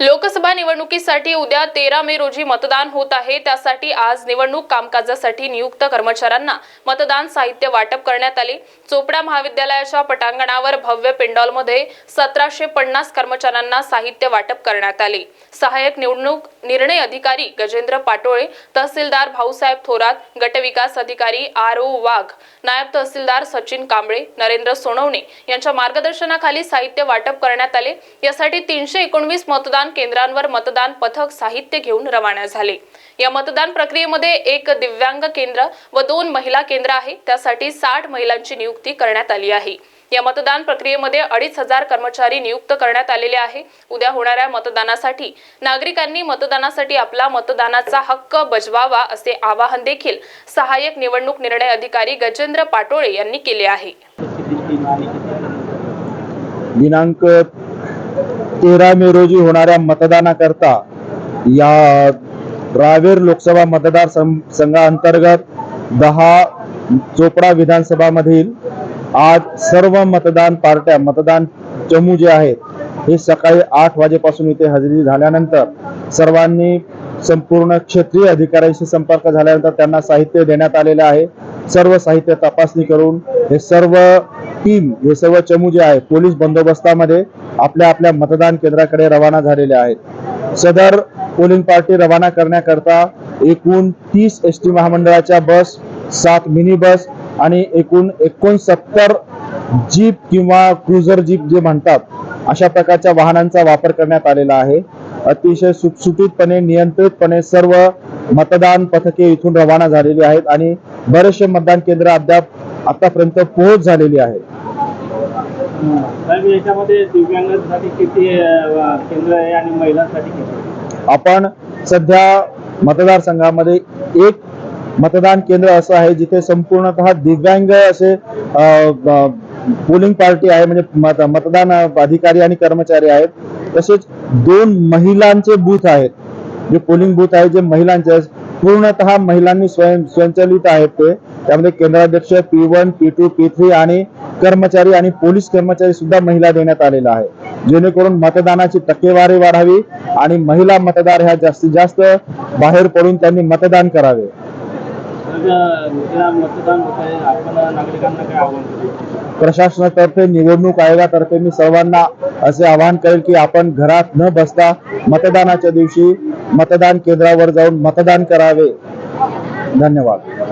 लोकसभा निवडणुकीसाठी उद्या तेरा मे रोजी मतदान होत आहे. त्यासाठी आज निवडणूक कामकाजासाठी नियुक्त कर्मचाऱ्यांना मतदान साहित्य वाटप करण्यात आले. चोपडा महाविद्यालयाच्या पटांगणावर भव्य पेंडॉलमध्ये सतराशे पन्नास कर्मचाऱ्यांना साहित्य वाटप करण्यात आले. सहाय्यक निवडणूक निर्णय अधिकारी गजेंद्र पाटोळे तहसीलदार भाऊसाहेब थोरात गटविकास अधिकारी आर ओ वाघ नायब तहसीलदार सचिन कांबळे नरेंद्र सोनवणे यांच्या मार्गदर्शनाखाली साहित्य वाटप करण्यात आले. यासाठी तीनशे एकोणवीस मतदान केंद्रांवर मतदान पथक साहित्य घेऊन रवाना झाले. या मतदान प्रक्रियेमध्ये एक दिव्यांग केंद्र व दोन महिला केंद्र आहे. त्यासाठी साठ महिलांची नियुक्ती करण्यात आली आहे. या मतदान प्रक्रियेमध्ये अडीच हजार कर्मचारी नियुक्त करण्यात आलेले आहे. उद्या होणाऱ्या मतदानासाठी नागरिकांनी मतदानासाठी आपला मतदानाचा हक्क बजवावा असे आवाहन देखील सहाय्यक निवडणूक निर्णय अधिकारी गजेंद्र पाटोळे यांनी केले आहे. दिनांक तेरा मे रोजी होणाऱ्या मतदानाकरता या रावेर लोकसभा मतदार संघाअंतर्गत दहा चोपडा विधानसभामधील आज सर्व मतदान पार्ट्या मतदान चमू जे आहेत हे सकाळी आठ वाजेपासून इथे हजेरी झाल्यानंतर सर्वांनी संपूर्ण क्षेत्रीय अधिकाऱ्यांशी संपर्क झाल्यानंतर त्यांना साहित्य देण्यात आलेलं आहे. सर्व साहित्य तपासणी करून हे सर्व टीम हे सर्व चमू जे आहे पोलीस बंदोबस्तामध्ये आपल्या आपल्या मतदान केंद्राकडे रवाना झालेले आहेत. सदर पोलिंग पार्टी रवाना करण्याकरता एकूण तीस एस टी महामंडळाच्या बस सात मिनी बस आणि एकूण एकोणसत्तर जीप किंवा क्रुझर जीप जे म्हणतात अशा प्रकारच्या वाहनांचा वापर करण्यात आलेला आहे. अतिशय सुटसुटीतपणे नियंत्रितपणे सर्व मतदान पथके इथून रवाना झालेली आहेत आणि बरेचसे मतदान केंद्र अद्याप आतापर्यंत पोहोच झालेली आहे. साहेब याच्यामध्ये दिव्यांगांसाठी किती अ, केंद्र आहे आणि महिलांसाठी किती? आपण सध्या मतदारसंघामध्ये एक मतदान केंद्र असं आहे जिथे संपूर्णतः दिव्यांग असे पोलिंग पार्टी आहे म्हणजे मत मतदान अधिकारी आणि कर्मचारी आहेत. तसेच दोन महिलांचे बूथ आहेत. जे पोलिंग बूथ आहे जे महिलांचे. पूर्णतः महिलांनी स्वयं स्वयंचलित आहेत ते. त्यामध्ये केंद्राध्यक्ष P one P two P three आणि कर्मचारी आणि पोलीस कर्मचारी सुद्धा महिला देण्यात आलेला आहे. जेणेकरून मतदानाची टक्केवारी वाढावी आणि महिला मतदार ह्या जास्तीत जास्त बाहेर पडून त्यांनी मतदान करावे. प्रशासनातर्फे निवडणूक आयोगातर्फे मी सर्वांना असे आवाहन करेल की आपण घरात न बसता मतदानाच्या दिवशी मतदान केंद्रावर जाऊन मतदान करावे. धन्यवाद.